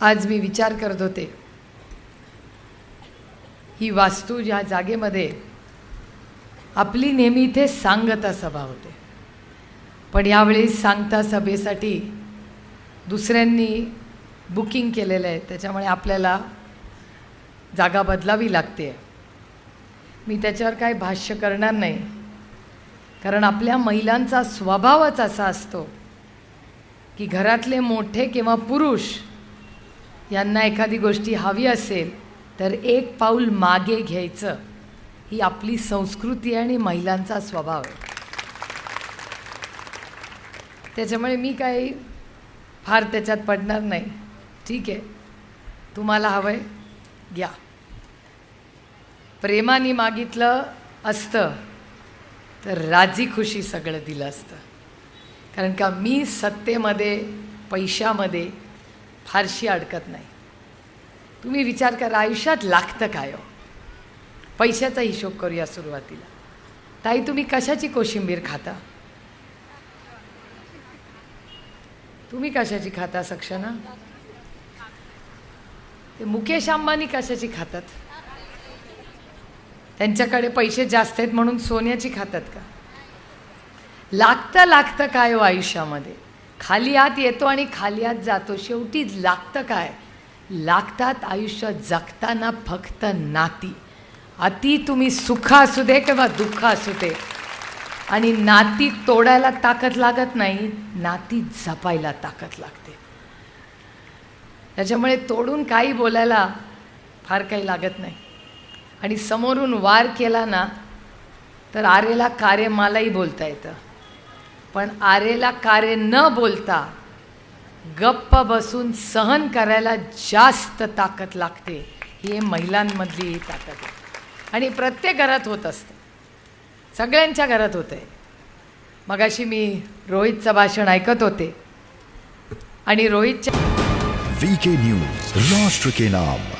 आज मी विचार करत होते. ही वास्तू ज्या जागेमध्ये आपली नेहमी इथे सांगता सभा होते. पण यावेळी सांगता सभेसाठी दुसऱ्यांनी बुकिंग केलेलं आहे. त्याच्यामुळे आपल्याला जागा बदलावी लागते. मी त्याच्यावर काय भाष्य करणार नाही. कारण आपल्या महिलांचा स्वभावच असा असतो की घरातले मोठे किंवा पुरुष यांना एखादी गोष्टी हवी असेल तर एक पाऊल मागे घ्यायचं. ही आपली संस्कृती आणि महिलांचा स्वभाव आहे. त्याच्यामुळे मी काही फार त्याच्यात पडणार नाही. ठीक आहे. तुम्हाला हवं आहे घ्या. प्रेमाने मागितलं असतं तर राजी खुशी सगळं दिलं असतं. कारण का मी सत्तेमध्ये पैशामध्ये फारशी अडकत नाही. तुम्ही विचार करा आयुष्यात लागतं काय हो? पैशाचा हिशोब करूया सुरुवातीला. ताई तुम्ही कशाची कोशिंबीर खाता? तुम्ही कशाची खाता सक्षना? ते मुकेश अंबानी कशाची खातात? त्यांच्याकडे पैसे जास्त आहेत म्हणून सोन्याची खातात का? लागतं लागतं काय हो आयुष्यामध्ये? खाली आत येतो आणि खाली आत जातो. शेवटी लागतं काय? लागतात आयुष्य जगताना फक्त नाती. अति तुम्ही सुख असू दे किंवा दुःख असू दे. आणि नाती तोडायला ताकद लागत नाही नाती जपायला ताकद लागते. त्याच्यामुळे तोडून काही बोलायला फार काही लागत नाही. आणि समोरून वार केला ना तर आरेला कार्य मलाही बोलता येतं. पण आरेला कार्य न बोलता गप्प बसून सहन करायला जास्त ताकद लागते. ही महिलांमधली ही ताकद आहे. आणि प्रत्येक घरात होत असतं. सगळ्यांच्या घरात होतं आहे मगाशी मी रोहितचं भाषण ऐकत होते. आणि रोहितच्या वीके न्यूज राष्ट्र के नाम.